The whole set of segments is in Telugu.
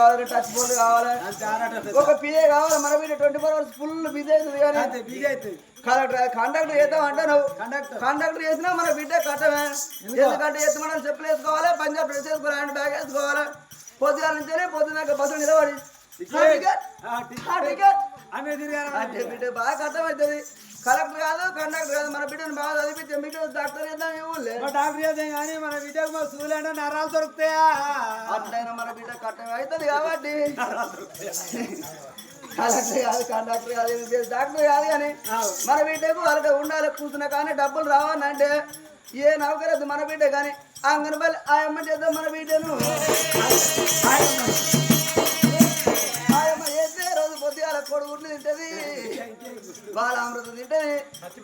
కావాలి టచ్ బోర్డు కావాలి. ఒక పిఏ కావాలి మన మీద twenty four hours full busy అవుతుంది కానీ. బిజీ అవుతుంది. కండక్టర్ చేద్దాం అంటే నువ్వు కండక్టర్ చేసినా మన బిడ్డ కట్టమే. ఎందుకంటే మనం చెప్పులు వేసుకోవాలి పంజాబ్ డ్రెస్ వేసుకోవాలి హ్యాండ్ బ్యాగ్ వేసుకోవాలి. పొద్దుగాల నుంచే పొద్దున్నాక బస్సు నిలబడి. టికెట్, టికెట్ బిడ్డ బాగా కష్టమవుతుంది కలెక్టర్ కాదు కండక్టర్ కాదు మన బిడ్డను బాగా చదివితే బిడ్డ డాక్టర్ చేద్దాం ఊళ్ళే. డాక్టర్ చేద్దాం కానీ మన బిడ్డకు మా సూలు అంటే నరాలు దొరుకుతాయా? అట్లయినా మన బిడ్డ కట్టమే అవుతుంది కాబట్టి. కలెక్టర్ కాదు కండక్టర్ కాదు డాక్టర్ కాదు కానీ మన బిడ్డకు వాళ్ళకి ఉండాలి కూర్చున్నా కానీ డబ్బులు రావాలంటే ఏ నౌకరద్దు మన బిడ్డ కానీ అంగనబల్లి ఆయమ్మ చేద్దాం మన బిడ్డను. బాల అమృతం తింటది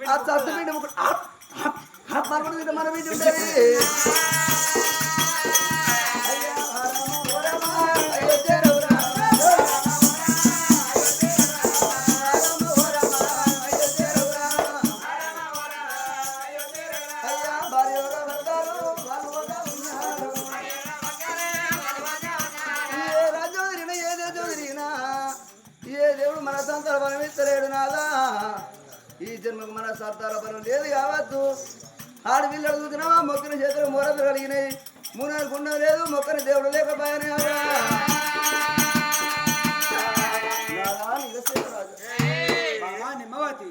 ఆ చట్టు తింటే మన బిడ్డ ఉంటది. లేదు కావచ్చు ఆడపిల్లలు చూసినావా మొక్కిన చేతులు మూరలు కలిగినాయి. మూనాలు గుండం లేదు మొక్కని దేవుడు లేకపోయానే నిమ్మవతి.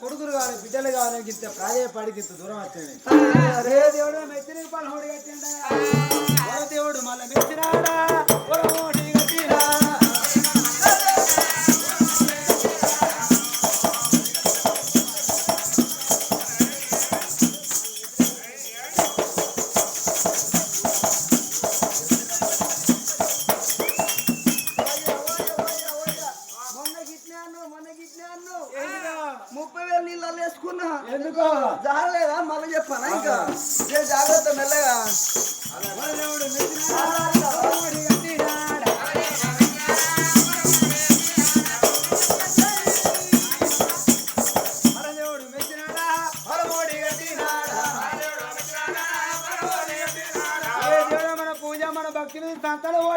కొడుకులు కావాలి బిడ్డలు కావాలి ఇంత ప్రాధాయపడికి ఇంత దూరం వచ్చింది ఏ దేవుడు మెచ్చిన పలహోడి కట్టిండా. ఓ దేవుడు మళ్ళీ మెచ్చినాడా?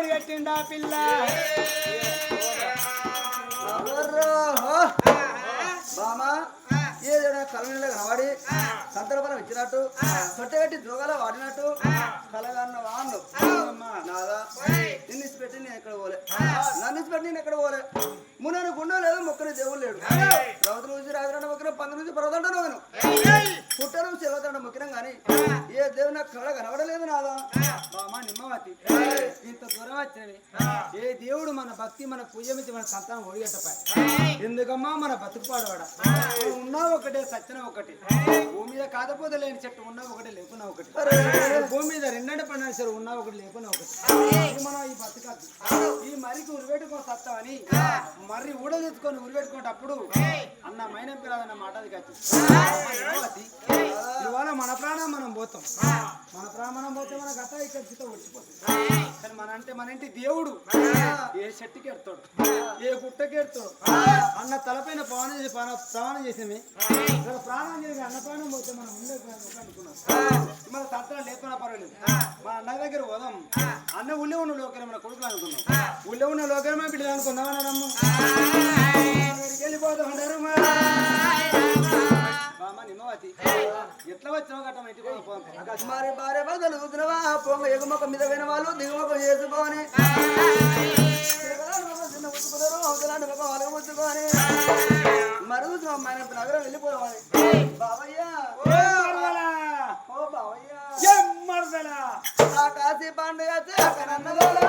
కట్టిండా పిల్ల? బామా? ఏదైనా కలనీలో కనబడి సందర్భం ఇచ్చినట్టు తొట్టగట్టి జోగాల వాడినట్టు కలగన్న వాన్ను నాదా నిన్ను పెట్టి నేను ఎక్కడ పోలే? నన్ను పెట్టి నేను ఎక్కడ పోలే? మునని గుండె లేదు మొక్కని దేవుడు లేడు. రవతల నుంచి రాజరండ మొక్కిన పంది నుంచి పర్వతండ నోగను పుట్టను చెలవతండ మొక్కినాం కానీ ఏ దేవుడు నాకు కళ కనబడలేదు నాదా? బామ్మ నిమ్మవతి. ఇంత దూరం వచ్చినవి ఏ దేవుడు మన భక్తి మన పూజ మీద మన సంతానం ఒడిగట్టపాయి. ఎందుకమ్మా మన బతుకు పాడవాడ ఉన్నా ఒకటే సచ్చిన ఒకటి. భూమి మీద కాకపోతే లేని చెట్టు ఉన్నా ఒకటి లేకున్నా ఒకటి. భూమి మీద రెండంటే పడిన సరే ఉన్నా ఒకటి లేకున్నా ఒకటి. మనం ఈ బతుకద్దు ఈ మరికి ఉరిపెట్టుకొని సత్తామని మర్రి ఊడదెత్తుకొని ఉరిపెట్టుకునేటప్పుడు అన్న మైనం పిల్లదన్న మాట అది కాదు. ఇవాళ మన ప్రాణం మనం పోతాం. మన ప్రాణం పోతే మన గత ఇక్కడ వచ్చిపోతుంది కానీ మన అంటే మన ఇంటి దేవుడు ఏ చెట్టుకి ఎడతాడు ఏ గుట్టకి ఎడతాడు అన్న తలపైన పవనం చేసి ప్రాణ- ప్రమాణం చేసేమి ఇక్కడ ప్రాణం చేసి అన్న ప్రాణం పోతే మనం ఉండే అనుకున్నాం మన సత్రం లేకున్నా పర్వాలేదు మన అన్న దగ్గర పోదాం అన్న ఉల్లే ఉన్న లోకరే మన కొడుకులు అనుకున్నాం ఉల్లే ఉన్న లోకరే మన బిడ్డలు అనుకున్నాం అన్నారమ్మ వెళ్ళిపోతాం అంటారు బామ్మ నిమ్మవతి ఎట్లా వచ్చినావు గట్ట ఇంటికి. మరి భార్య భర్తలు పొంగ ఎగుమొక్క మీద పోయిన వాళ్ళు దిగుమొక్క చేసుకొని. ముచ్చుకొని మరుగు మన నగరం వెళ్ళిపోవాలి. మరదలా! ఓ బావయ్య. ఏ మరదలా! ఆ కాశీ కనన్నదోలా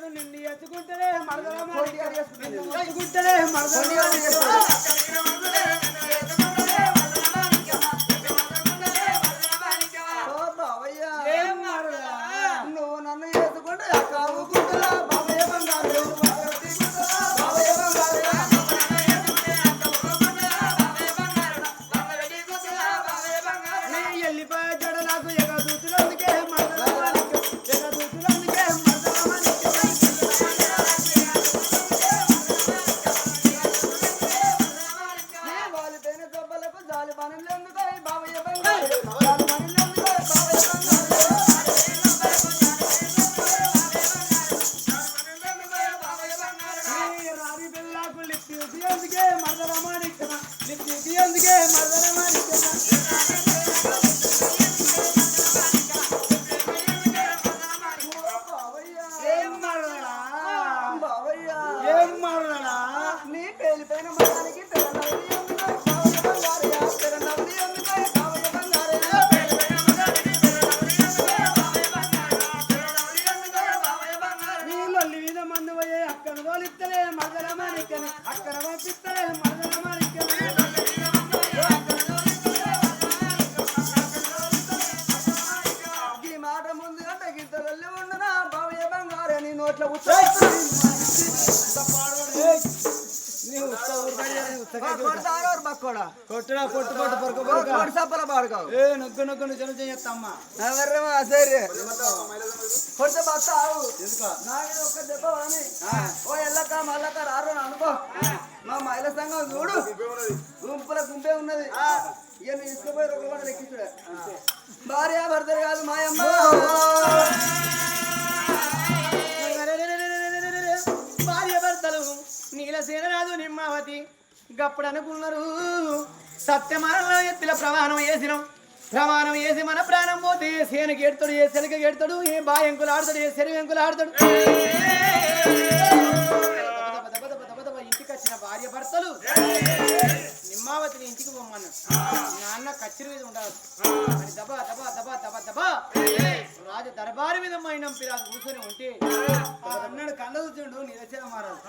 లేదు నిన్ను ఎత్తుకుంటలే మరదల ఎత్తుకుంటలే నాకు పిల్లకు లిప్పి ఉద్యోగికే మరదల మాణిక్యం. లిప్పి ఉద్యోగికే మరదల మాణిక్యం. కొట్టురా పొరక పొరక సప్పల ఏ నొగ్గు నొగ్గు నువ్వు జన చెయ్యత్తమ్మా ఎవర్రమా సరే కొడితే బస్తా ఆవు నాది ఒక్క దెబ్బ వాని ఓ ఎల్లక మల్లక రారు అని అనుకో. మా మహిళ సంఘం చూడు. గుంపుల గుంపే ఉన్నది. ఇక నేను తీసుకుపోయి ఒక కూడా లెక్కించుడే భార్య భర్తలు కాదు మాయమ్మ. నీలసేనరాజు నిమ్మావతి. గప్పుడు అనుకున్నారు సత్యమరణలో ఎత్తుల ప్రమాణం వేసినాం. ప్రమాణం వేసి మన ప్రాణం పోతే ఏ సేనకి ఎడతాడు ఏ సెలకి ఎడతాడు ఏ బాయంకులు ఆడతాడు ఏ సెరవెంకులు ఆడతాడు. ఇంటికి వచ్చిన భార్య భర్తలు. కచ్చిరి మీద ఉండాలి అని దబా దబా దబా దబా దబా. రాజు దర్బారు మీద మైనం పిరాజు కూర్చొని ఉంటే అన్నాడు కళ్ళ కూర్చుండు నిరచన మహారాజు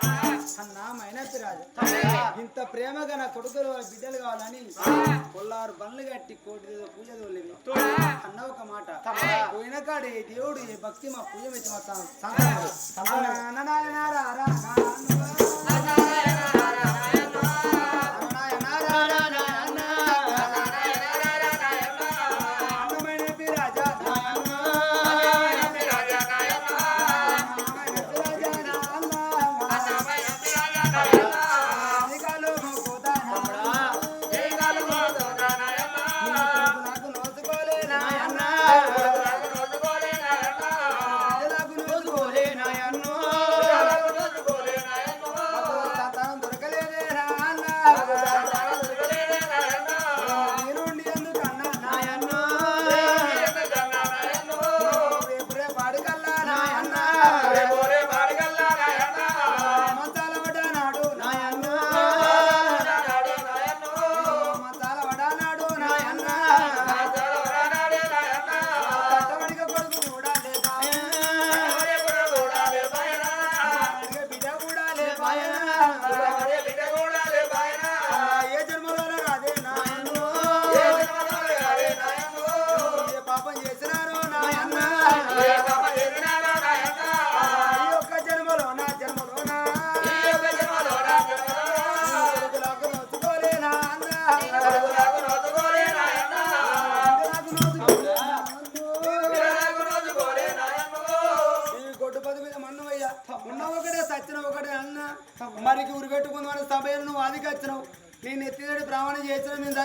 అన్నా మైనప్పి రాజు. ఇంత ప్రేమగా నా కొడుకులు వాళ్ళ బిడ్డలు కావాలని కొల్లారు బండ్లు కట్టి కోటి పూజ తోలేది. అన్న ఒక మాట. పోయిన కాడే దేవుడు ఏ భక్తి మా పూజ మెచ్చి మా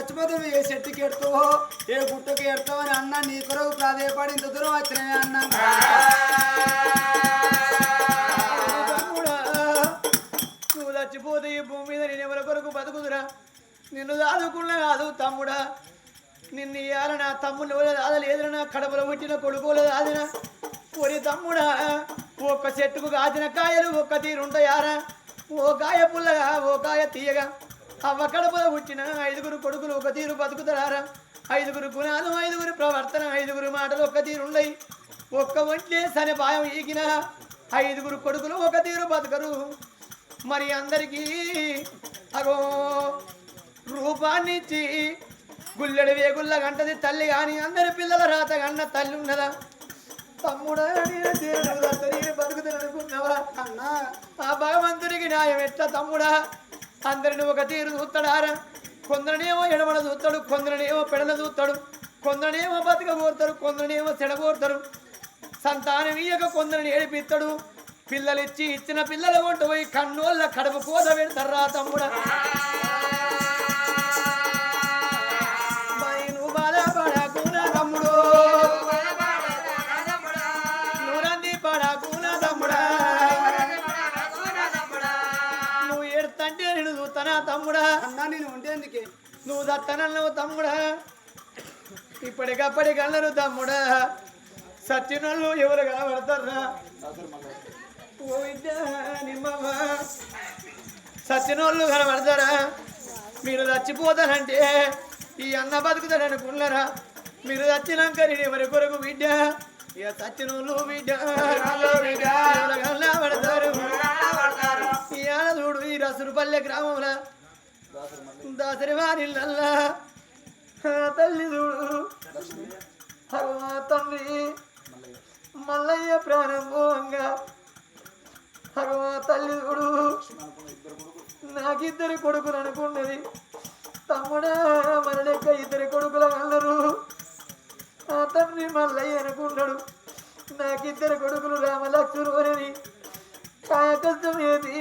చేసిన నేను ఏ చెట్టుకి ఎడతావో ఏ గుట్టకి ఎడతావో అని అన్న నీ కొరకు ప్రాధేయపడి ఇంత దూరం వచ్చినవే అన్న. నువ్వు చచ్చిపోతే ఈ భూమి మీద నేను ఎవరి కొరకు బతుకుదురా? నిన్ను దాదుకున్నా కాదు తమ్ముడా. నిన్ను ఇయ్యాల నా తమ్ముడు దాదలేదురా నా కడపలో పుట్టిన కొడుకోలే దాదినా ఒరి తమ్ముడా ఒక్క చెట్టుకు కాచిన కాయలు ఒక్క తీరుంటాయారా ఓ కాయ పుల్లగా ఓ కాయ తీయగా. అవ్వ కడపలో పుట్టిన ఐదుగురు కొడుకులు ఒక తీరు బతుకుతారా? ఐదుగురు గుణాలు ఐదుగురు ప్రవర్తన ఐదుగురు మాటలు ఒక తీరుండయి. ఒక్క ఒంట్లే సరే పాయం ఈగిన ఐదుగురు కొడుకులు ఒక తీరు బతకరు. మరి అందరికీ అగో రూపాన్ని ఇచ్చి గుల్లెడు వేగుల్ల గంటది తల్లి కానీ అందరి పిల్లల రాత గన్న తల్లి ఉన్నదా? తమ్ముడా నేను దేవుడు అన్నా ఆ భగవంతుడికి న్యాయం ఎట్లా తమ్ముడా? అందరిని ఒక తీరు చూస్తాడారా కొందరినేమో ఎడమల చూస్తాడు కొందరినేమో పెడల చూస్తాడు. కొందరినేమో బతుక కోరుతాడు కొందరినేమో చెడగోరుతాడు సంతానం ఇయ్యక కొందరిని ఏడిపిస్తాడు. పిల్లలిచ్చి ఇచ్చిన పిల్లల వంట పోయి కన్నోళ్ళ కడుపు కోద పెడతారా తమ్ముడా. నువ్వు దత్తనన్నావు తమ్ముడా. ఇప్పటికప్పటికి అన్నారు తమ్ముడా. సచ్చినోళ్ళు ఎవరు కనబడతారా? ఓ సచ్చినోళ్ళు కనబడతారా? మీరు చచ్చిపోతానంటే ఈ అన్న బతుకుతాడు అనుకున్నారా మీరు చచ్చినాక నేను ఎవరి కొరకు బిడ్డ? ఇక చచ్చినోళ్ళు బిడ్డ. కనబడతారు? ఈ ఆనదుడు ఈ రసురుపల్లె గ్రామంలో దాసరి వారిల్లల్లా. తల్లి చూడు. హనుమా తండ్రి మల్లయ్య ప్రాణం పోవంగా హనుమా తల్లి చూడు. నాకిద్దరు కొడుకులు అనుకున్నది. తమ్ముడా మన లెక్క ఇద్దరు కొడుకులు అన్నారు ఆ తండ్రి మల్లయ్య అనుకున్నాడు. నాకిద్దరు కొడుకులు రామలక్ష్మణుడు అని. కాయకష్టం ఏది?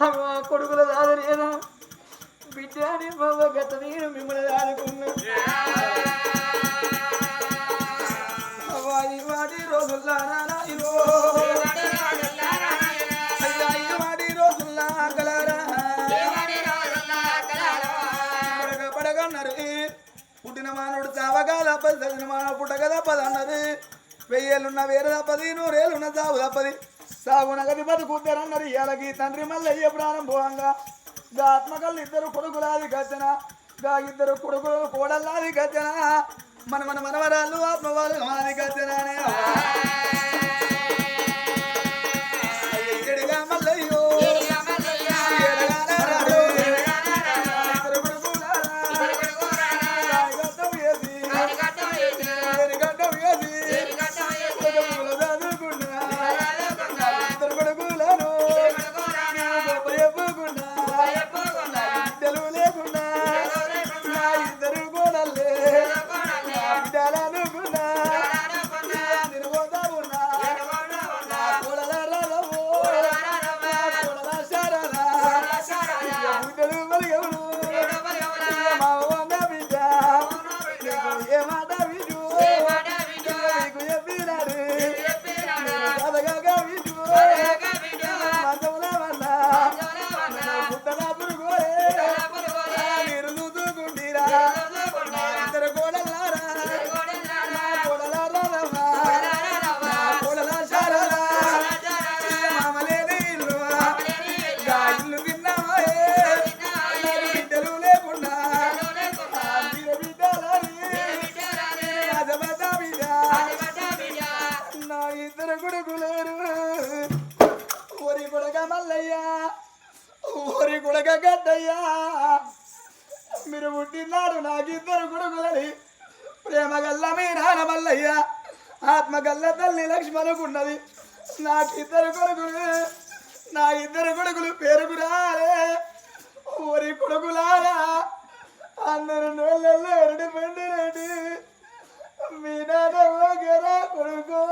హనుమా కొడుకుల దాదరేనా బిడ్డ అని గత నేను మిమ్మల్ని ఆడుకున్నా అవ్వాయి వాడి రోజుల్లా నానాయిలో వాడి రోజుల్లా కలరా. పడగ పడగన్నారు పుట్టిన మానవుడు చావగాల పది చదివిన మానవుడు పుట్టగ తప్పదు అన్నది. వెయ్యేళ్ళున్న వేరే తప్పది నూరేళ్ళున్న చావు తప్పది సాగు నగది బతుకుతారన్నారు ఇయాలకి తండ్రి మళ్ళీ అయ్యే ప్రారంభంగా. గా ఆత్మకల్లు ఇద్దరు కొడుకులాది గజన గా ఇద్దరు కొడుకులు కోడల్లాది గజన మన మన మనవరాలు ఆత్మవాళ్ళు మాది లక్ష్మణకు ఉన్నది నాకు ఇద్దరు కొడుకులు. నా ఇద్దరు కొడుకులు పేరుకు రాలే ఓరి కొడుకులారా. అందరు నోళ్ళల్లో ఎరడు పండినట్టు మీ నాన్న కొడుకు.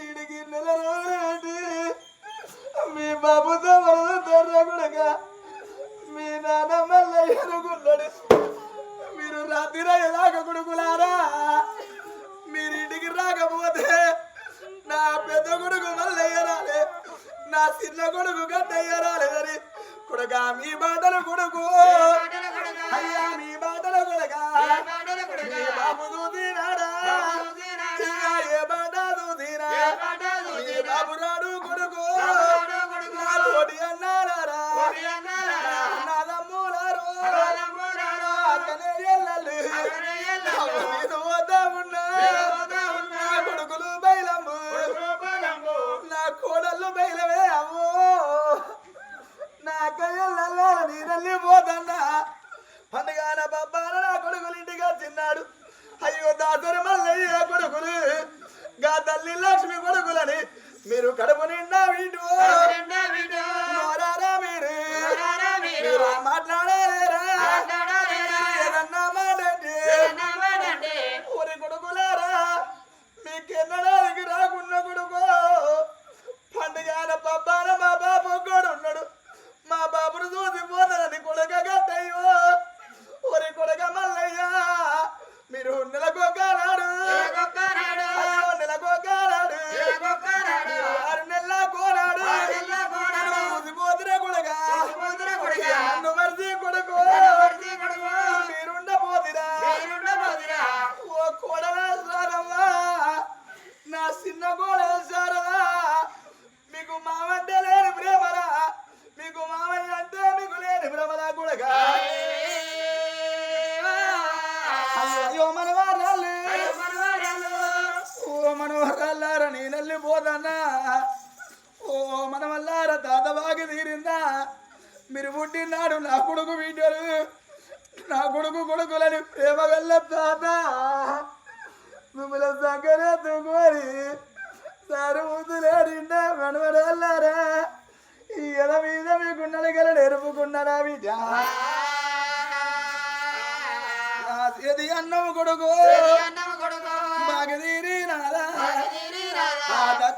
ఈడికి నెల రోజులు మీ బాబుతో మనతో కొడుక మీ నాన్న మళ్ళీ ఎరుగున్నాడు మీరు రాత్రి ఎలాగ కొడుకులారా. నా చిన్న కొడుకు గడ్డయ్య రాలేదని. కొడుక మీ బాటలు కొడుకు. అయ్యా మీ బాటలు కొడక. మీ బాబు అయ్యా, ఏ బాట బాబు రాడు కొడుకు. తోటి అన్నారా నా అక్కనే ఎల్లలు తిన్నాడు అయ్యో దాసరి మల్లయ్య కొడుకులు గా తల్లి లక్ష్మి కొడుకులని మీరు కడుపు నిండా వింటూ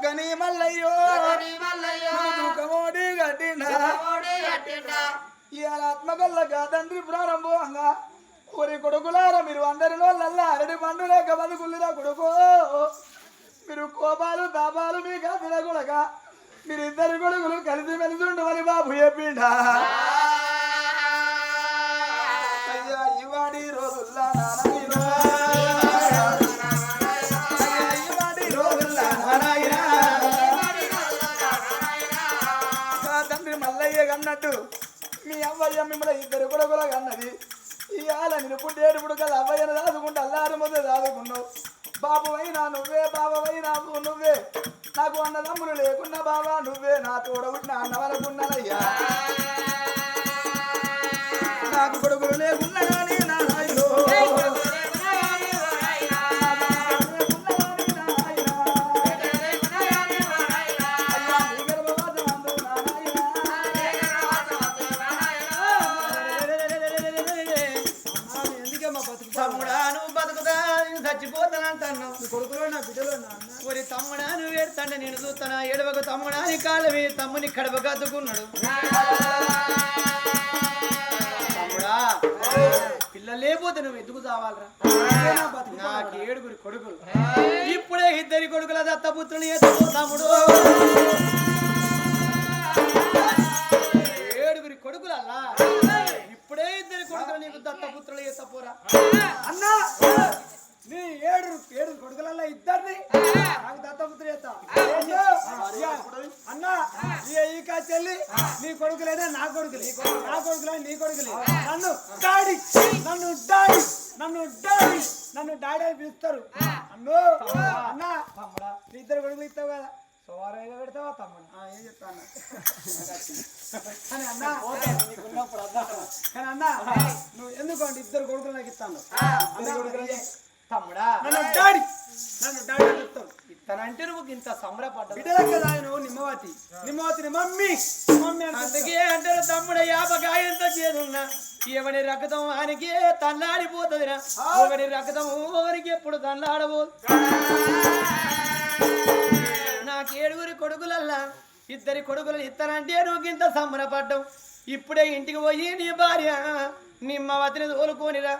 దక్కని మల్లయ్యో. దుఃఖమోడి ఇవాళ ఆత్మకల్లగా తండ్రి ప్రారంభంగా ఒరి కొడుకులారా మీరు అందరి వాళ్ళల్లా అరటి పండు లేక బతుకుల్లిరా కొడుకు. మీరు కోపాలు తాపాలు మీకు అదిన కొడక మీరు ఇద్దరు కొడుకులు కలిసి మెలిసి ఉండమని బాబు చెప్పిండా. అయ్యా ఇవాడి రోజుల్లా నారాయణ అన్నట్టు. మీ అవ్వయ్య మిమ్మల్ని ఇద్దరు కూడా కన్నది ఇవాళ నేను పుట్టేటప్పుడు కదా అవ్వయ్యను దాదుకుంటే అల్లారు ముందు దాదుకున్నావు బాబు అయినా నువ్వే బాబవైనా నువ్వే నాకు అన్నదమ్ములు లేకున్నా బాబా నువ్వే. నా తోడబుట్టిన అన్న వరకున్నానయ్యా నాకు కొడుకులు లేకుండా కడప కద్దుకున్నాడు తమ్ముడా పిల్లలు లేకపోతే నువ్వు ఎందుకు చావాలరా? డాడీ అని పిలుస్తారు. అన్ను అన్న. నీ ఇద్దరు కొడుకులు ఇస్తావు కదా. సోవారైనా పెడతావా తమ్ముడు? ఏం చెప్తాను? కానీ అన్న కానీ అన్న నువ్వు ఎందుకు అంటే ఇద్దరు కొడుకులు నాకు ఇస్తాను? తమ్ముడా. నన్ను డాడీ. నన్ను డాడీ చెప్తాను తనంటే నువ్వు ఇంత సంబరపడ్డా బిడ్డలే కదా ఆయన నిమ్మవతి. నిమ్మవతిని మమ్మీ. మమ్మీ అంటే తమ్ముడు యాపకాయంతో చేదున్నా ఎవరి రక్తం ఆయనకే తల్లాడిపోతుందిరా. ఒకరి రక్తం ఎవరికి ఎప్పుడు తల్లాడబోదు నాకేడుగురి కొడుకులల్లా ఇద్దరి కొడుకులు ఇస్తానంటే నువ్వు ఇంత సంబరపడ్డం ఇప్పుడే ఇంటికి పోయి నీ భార్య నిమ్మవతిని తోలుకోనిరా.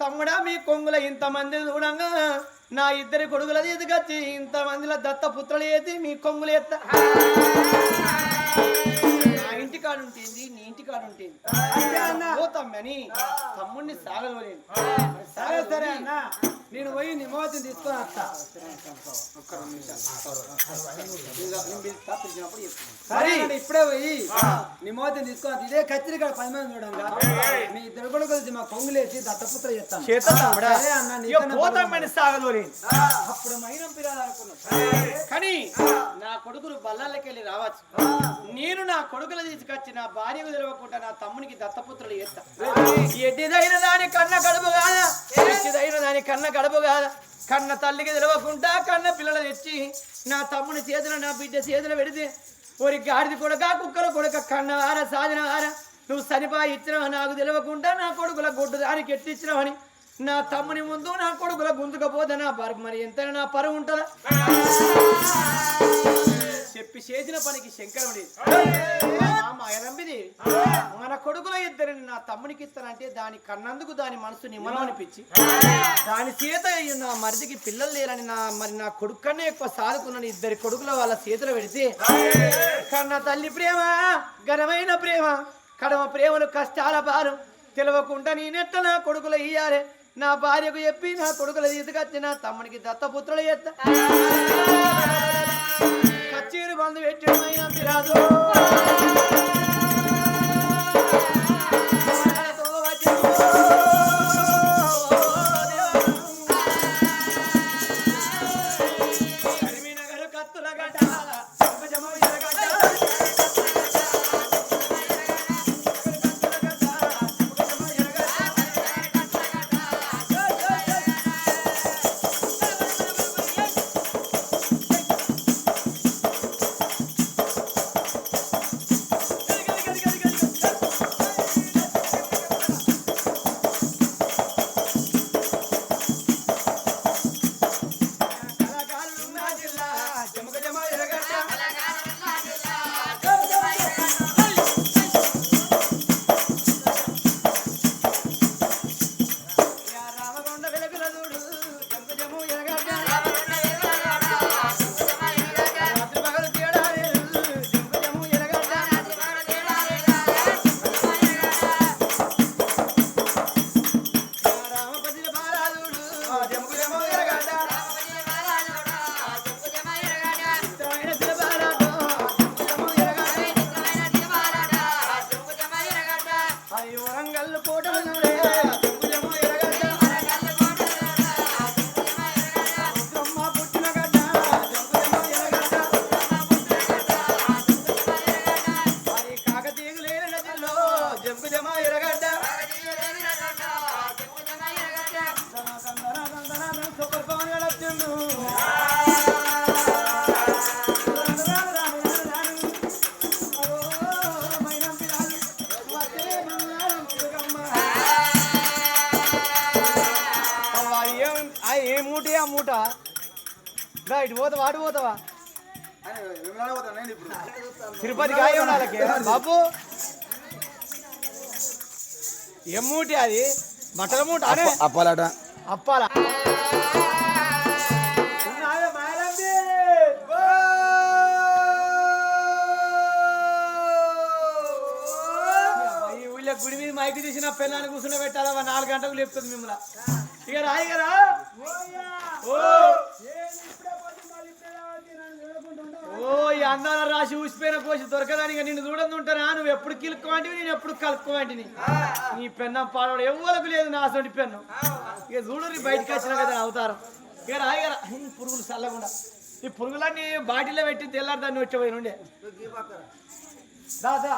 తమ్ముడా మీ కొంగుల ఇంతమంది చూడంగా నా ఇద్దరి కొడుకుల తీసుకొచ్చి ఇంతమందిలో దత్త పుత్రులు మీ కొంగులు ఎత్త. నా ఇంటి కాడు ఉంటుంది నీ ఇంటి కాడు ఉంటుంది పోతామని తమ్ముడిని సాగలేను సరే సరే అన్న. నేను పోయి నిమ్మవతిని తీసుకొని వస్తా. సరే ఇప్పుడే పోయి నిమ్మవతిని తీసుకొని. ఇదే కత్తిరి కాడ పది మంది చూడంగా. మీ ఇద్దరు కూడా కలిసి మా కొంగులేసి దత్తపుత్ర చేస్తాను. సరే అన్న అప్పుడు మైనం పిరాలనుకున్నాం కానీ నా కొడుకులు బల్లాలకి వెళ్ళి రావచ్చు. నేను నా కొడుకులు తీసుకొచ్చి నా భార్యకు తెలియకుండా నా తమ్మునికి దత్తపుత్రులు చేస్తా. ఎడ్డిదైన దాని కన్న కడుపు కాదా ఎడ్డిదైన దాని కన్న కడప కాదా కన్న తల్లికి తెలవకుండా కన్న పిల్లలు తెచ్చి నా తమ్ముని చేతులు నా బిడ్డ చేతులు పెడితే ఒరి గాడిది కొడక కుక్కల కొడక కన్నవార సాధనవార నువ్వు సరిపా ఇచ్చినవా? నాకు తెలవకుండా నా కొడుకుల గొడ్డు దానికి ఎట్టిచ్చినవని నా తమ్ముని ముందు నా కొడుకుల గుంజుకపోతే నా పరుకు మరి ఎంత నా పరువు ఉంటుందా? చెప్పి చేసిన పనికి శంకరుడి. మగనంబిది మన కొడుకుల ఇద్దరిని నా తమ్మునికి ఇస్తానంటే దాని కన్నందుకు దాని మనసు నిమ్మలం అనిపించి దాని చేత నా మరిదికి పిల్లలు లేరని నా మరి నా కొడుకు కన్నా ఎక్కువ సాదుకున్నాను ఇద్దరి కొడుకుల వాళ్ళ చేతులు పెడితే కన్న తల్లి ప్రేమ ఘనమైన ప్రేమ కడమ ప్రేమను కష్టాల భారం తెలవకుండా నేనెట్ట నా కొడుకులు ఇయ్యాలి. నా భార్యకు చెప్పి నా కొడుకులు తీసుకొచ్చి నా తమ్మునికి దత్తపుత్రులు ఎత్త చీరు బంధు పెట్టి రాదు ఇటు పోతావా అటు పోతావా? తిరుపతి కాయ ఉండాలకి బాబు. ఏం మూటి అది? బట్టల మూట అనే అప్పాలట. అప్పాల. గుడి మీద మైకి తీసిన పిల్లని కూర్చుని పెట్టాలా? నాలుగు గంటలకు లేపుతుంది మిమ్మల్ని. ఇక రాయి కదా రాసి ఊసిపోయిన కోసి దొరకదాని నిన్ను చూడదు ఉంటానా నువ్వు ఎప్పుడు కిలుక్కోమంటివి నేను ఎప్పుడు కలుక్కోమంటిని నీ పెన్నం పాడవాడు ఎవ్వరకు లేదు నా అసలు పెన్ను ఇక చూడు నీ బయటకు వచ్చిన కదా అవతారం ఇక రాయి కదా ఈ పురుగులు చల్లకుండా ఈ పురుగులన్నీ బాటిల్లో పెట్టి తెల్లారి దాన్ని వచ్చేపోయి నుండే దా, దా,